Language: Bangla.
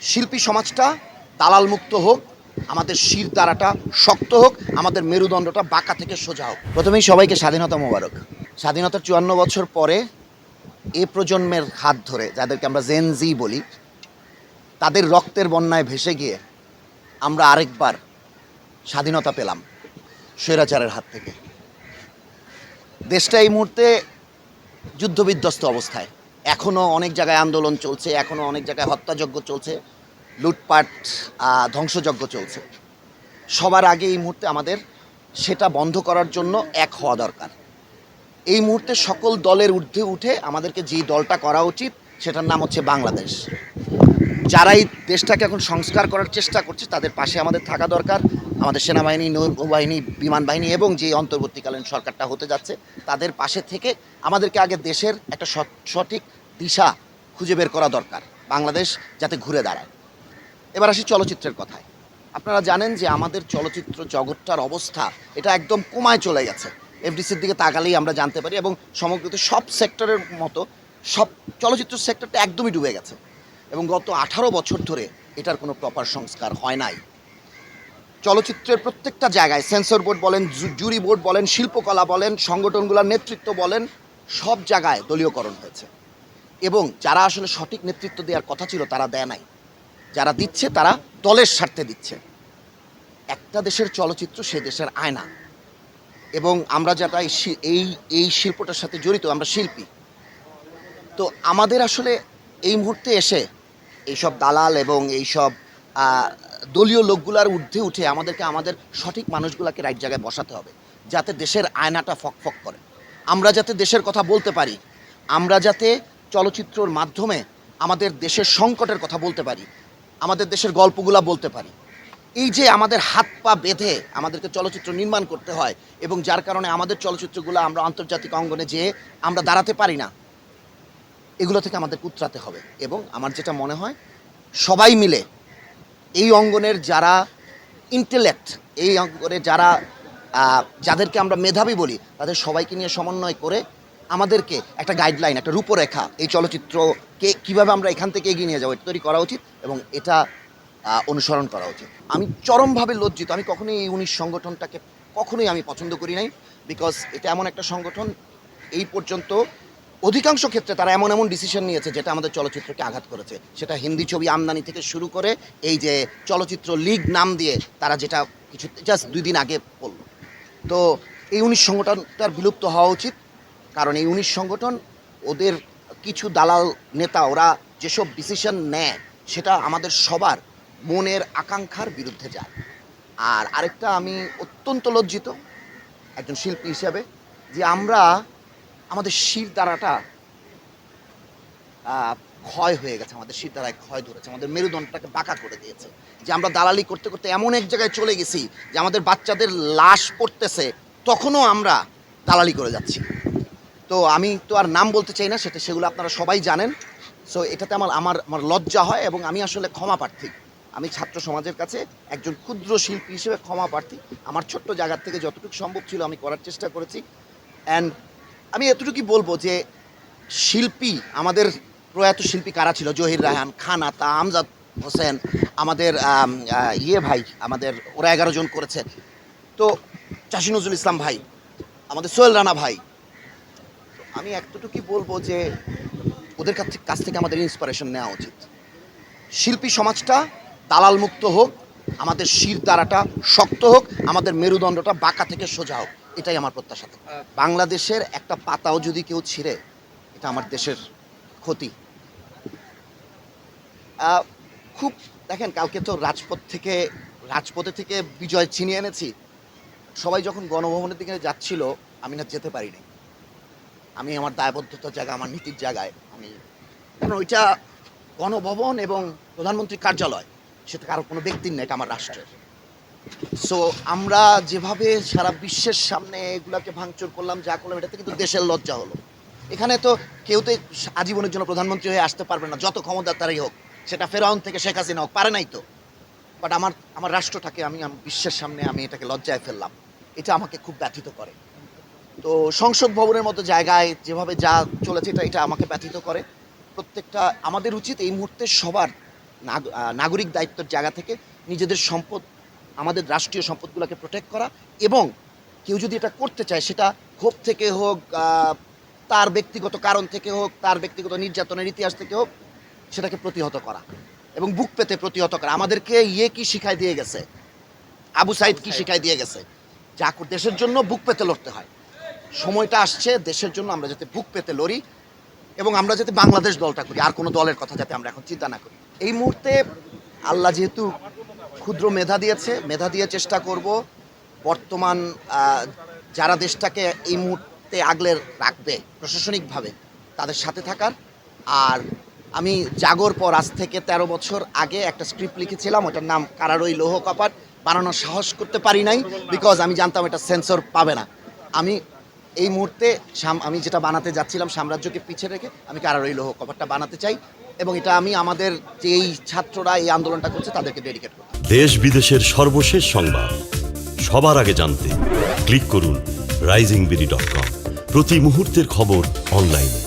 শিল্পী সমাজটা দালাল মুক্ত হোক, আমাদের শির দ্বারাটা শক্ত হোক, আমাদের মেরুদণ্ডটা বাঁকা থেকে সোজা হোক। প্রথমেই সবাইকে স্বাধীনতা মোবারক। স্বাধীনতার চুয়ান্ন বছর পরে এ প্রজন্মের হাত ধরে, যাদেরকে আমরা জেন জেনজি বলি, তাদের রক্তের বন্যায় ভেসে গিয়ে আমরা আরেকবার স্বাধীনতা পেলাম স্বৈরাচারের হাত থেকে। দেশটা এই মুহূর্তে যুদ্ধবিধ্বস্ত অবস্থায়। এখনও অনেক জায়গায় আন্দোলন চলছে এখনও অনেক জায়গায় হত্যাযজ্ঞ চলছে, লুটপাট ধ্বংসযজ্ঞ চলছে। সবার আগে এই মুহূর্তে আমাদের সেটা বন্ধ করার জন্য এক হওয়া দরকার। এই মুহূর্তে সকল দলের ঊর্ধ্বে উঠে আমাদেরকে যেই দলটা করা উচিত, সেটার নাম হচ্ছে বাংলাদেশ। যারা এই দেশটাকে এখন সংস্কার করার চেষ্টা করছে, তাদের পাশে আমাদের থাকা দরকার। আমাদের সেনাবাহিনী, নৌবাহিনী, বিমান বাহিনী এবং যে অন্তর্বর্তীকালীন সরকারটা হতে যাচ্ছে, তাদের পাশে থেকে আমাদেরকে আগে দেশের একটা সঠিক দিশা খুঁজে বের করা দরকার বাংলাদেশ যাতে ঘুরে দাঁড়ায়। এবার আসি চলচ্চিত্রের কথায়। আপনারা জানেন যে আমাদের চলচ্চিত্র জগৎটার অবস্থা, এটা একদম কমায় চলে গেছে। এফডিসির দিকে তাকালেই আমরা জানতে পারি এবং সমগ্রত সব সেক্টরের মতো সব চলচ্চিত্র সেক্টরটা একদমই ডুবে গেছে এবং গত আঠারো বছর ধরে এটার কোনো প্রপার সংস্কার হয় নাই। চলচ্চিত্রের প্রত্যেকটা জায়গায় সেন্সর বোর্ড বলেন জুরি বোর্ড বলেন, শিল্পকলা বলেন, সংগঠনগুলোর নেতৃত্ব বলেন, সব জায়গায় দলীয়করণ হয়েছে। এবং যারা আসলে সঠিক নেতৃত্ব দেওয়ার কথা ছিল, তারা দেয় নাই। যারা দিচ্ছে, তারা দলের স্বার্থে দিচ্ছে। একটা দেশের চলচ্চিত্র, সে দেশের আয়না। এবং আমরা যারা এই এই শিল্পটার সাথে জড়িত, আমরা শিল্পী। তো আমাদের আসলে এই মুহূর্তে এসে এইসব দালাল এবং এইসব দলীয় লোকগুলার ঊর্ধ্বে উঠে আমাদেরকে আমাদের সঠিক মানুষগুলোকে রাইট জায়গায় বসাতে হবে, যাতে দেশের আয়নাটা ফক ফক করে। আমরা যাতে দেশের কথা বলতে পারি, আমরা যাতে চলচ্চিত্রর মাধ্যমে আমাদের দেশের সংকটের কথা বলতে পারি, আমাদের দেশের গল্পগুলা বলতে পারি। এই যে আমাদের হাত পা বেঁধে আমাদেরকে চলচ্চিত্র নির্মাণ করতে হয় এবং যার কারণে আমাদের চলচ্চিত্রগুলো আমরা আন্তর্জাতিক অঙ্গনে যেয়ে আমরা দাঁড়াতে পারি না, এগুলো থেকে আমাদের উতরাতে হবে এবং আমার যেটা মনে হয়, সবাই মিলে এই অঙ্গনের যারা ইন্টেলেক্ট এই অঙ্গনে যারা যাদেরকে আমরা মেধাবী বলি, তাদের সবাইকে নিয়ে সমন্বয় করে আমাদেরকে একটা গাইডলাইন একটা রূপরেখা এই চলচ্চিত্রকে কীভাবে আমরা এখান থেকে এগিয়ে নিয়ে যাব, এটা তৈরি করা উচিত এবং এটা অনুসরণ করা উচিত। আমি চরমভাবে লজ্জিত, আমি কখনোই এই উনিশ সংগঠনটাকে কখনোই আমি পছন্দ করি নাই বিকজ এটা এমন একটা সংগঠন, এই পর্যন্ত অধিকাংশ ক্ষেত্রে তারা এমন এমন ডিসিশন নিয়েছে যেটা আমাদের চলচ্চিত্রকে আঘাত করেছে। সেটা হিন্দি ছবি আমদানি থেকে শুরু করে এই যে চলচ্চিত্র লীগ নাম দিয়ে তারা যেটা কিছু জাস্ট দুই দিন আগে বলল। তো এই উনিশ সংগঠনটার বিলুপ্ত হওয়া উচিত। কারণ এই উনিশ সংগঠন, ওদের কিছু দালাল নেতা, ওরা যেসব ডিসিশন নেয়, সেটা আমাদের সবার মনের আকাঙ্ক্ষার বিরুদ্ধে যায়। আর আরেকটা আমি অত্যন্ত লজ্জিত একজন শিল্পী হিসাবে, যে আমরা আমাদের শির দ্বারাটা ক্ষয় হয়ে গেছে, আমাদের শির দ্বারায় ক্ষয় ধরেছে, আমাদের মেরুদণ্ডটাকে বাঁকা করে দিয়েছে। যে আমরা দালালি করতে করতে এমন এক জায়গায় চলে গেছি যে আমাদের বাচ্চাদের লাশ পড়তেছে, তখনও আমরা দালালি করে যাচ্ছি। তো আমি তো আর নাম বলতে চাই না, সেটা সেগুলো আপনারা সবাই জানেন। সো এটাতে আমার আমার আমার লজ্জা হয় এবং আমি আসলে ক্ষমা প্রার্থী। আমি ছাত্র সমাজের কাছে একজন ক্ষুদ্র শিল্পী হিসেবে ক্ষমা প্রার্থী। আমার ছোট্ট জায়গার থেকে যতটুকু সম্ভব ছিল আমি করার চেষ্টা করেছি। অ্যান্ড আমি এতটুকুই বলব যে, শিল্পী, আমাদের প্রয়াত শিল্পী কারা ছিল? জহির রায়হান খান, আতা আমজাদ হোসেন, আমাদের ইয়ে ভাই, আমাদের, ওরা এগারো জন করেছে। তো চাষি নজরুল ইসলাম ভাই, আমাদের সোহেল রানা ভাই আমি এতটুকুই বলব যে ওদের কাছ থেকে- কাছ থেকে আমাদের ইন্সপিরেশন নেওয়া উচিত। শিল্পী সমাজটা দালাল মুক্ত হোক আমাদের শির দ্বারাটা শক্ত হোক আমাদের মেরুদণ্ডটা বাঁকা থেকে সোজা হোক এটাই আমার প্রত্যাশা থাকে। বাংলাদেশের একটা পাতাও যদি কেউ ছিঁড়ে এটা আমার দেশের ক্ষতি। খুব দেখেন কালকে তো রাজপথ থেকে রাজপথে থেকে বিজয় ছিনিয়ে এনেছি। সবাই যখন গণভবনের দিকে যাচ্ছিল আমি না যেতে পারিনি। আমি আমার দায়বদ্ধতার জায়গা, আমার নীতির জায়গায় আমি। কারণ ওইটা গণভবন এবং প্রধানমন্ত্রীর কার্যালয় সেটা কারও কোনো ব্যক্তির না, এটা আমার রাষ্ট্রের। সো আমরা যেভাবে সারা বিশ্বের সামনে এগুলাকে ভাঙচুর করলাম, যা করলাম, এটাতে কিন্তু দেশের লজ্জা হলো। এখানে তো কেউ তো আজীবনের জন্য প্রধানমন্ত্রী হয়ে আসতে পারবে না, যত ক্ষমতা তারই হোক, সেটা ফেরাউন থেকে শেখ হাসিনা হোক, পারে নাই তো। বাট আমার আমার রাষ্ট্রটাকে আম- বিশ্বের সামনে আমি এটাকে লজ্জায় ফেললাম। এটা আমাকে খুব ব্যথিত করে। তো সংসদ ভবনের মতো জায়গায় যেভাবে যা চলেছে এটা এটা আমাকে ব্যথিত করে। প্রত্যেকটা আমাদের উচিত এই মুহূর্তে সবার নাগরিক দায়িত্বের জায়গা থেকে নিজেদের সম্পদ আমাদের রাষ্ট্রীয় সম্পদগুলোকে প্রোটেক্ট করা এবং কেউ যদি এটা করতে চায় সেটা ক্ষোভ থেকে হোক তার ব্যক্তিগত কারণ থেকে হোক তার ব্যক্তিগত নির্যাতনের ইতিহাস থেকে হোক সেটাকে প্রতিহত করা এবং বুক পেতে প্রতিহত করা। আমাদেরকে ইয়ে কি শিখাই দিয়ে গেছে? আবু সাইদ কি শিখাই দিয়ে গেছে? যা দেশের জন্য বুক পেতে লড়তে হয়। সময়টা আসছে, দেশের জন্য আমরা যাতে বুক পেতে লড়ি এবং আমরা যাতে বাংলাদেশ দলটা করি, আর কোনো দলের কথা যাতে আমরা এখন চিন্তা না করি। এই মুহূর্তে আল্লাহ যেহেতু ক্ষুদ্র মেধা দিয়েছে, মেধা দিয়ে চেষ্টা করব বর্তমান যারা দেশটাকে এই মুহূর্তে আগলে রাখবে প্রশাসনিকভাবে, তাদের সাথে থাকার। আর আমি জাগর পর আজ থেকে ১৩ বছর আগে একটা স্ক্রিপ্ট লিখেছিলাম, ওটার নাম কারারই লৌহ কপাট, বানানোর সাহস করতে পারি নাই বিকজ আমি জানতাম এটা সেন্সর পাবে না। আমি এই মুহূর্তে আমি যেটা বানাতে যাচ্ছিলাম সাম্রাজ্যকে পিছিয়ে রেখে, আমি কারারই লোহ কভারটা বানাতে চাই এবং এটা আমি আমাদের যে এই ছাত্ররা এই আন্দোলনটা করছে তাদেরকে ডেডিকেট করব। দেশ বিদেশের সর্বশেষ সংবাদ। সবার আগে জানতে ক্লিক করুন রাইজিং বিডি ডট কম প্রতি মুহূর্তের খবর অনলাইনে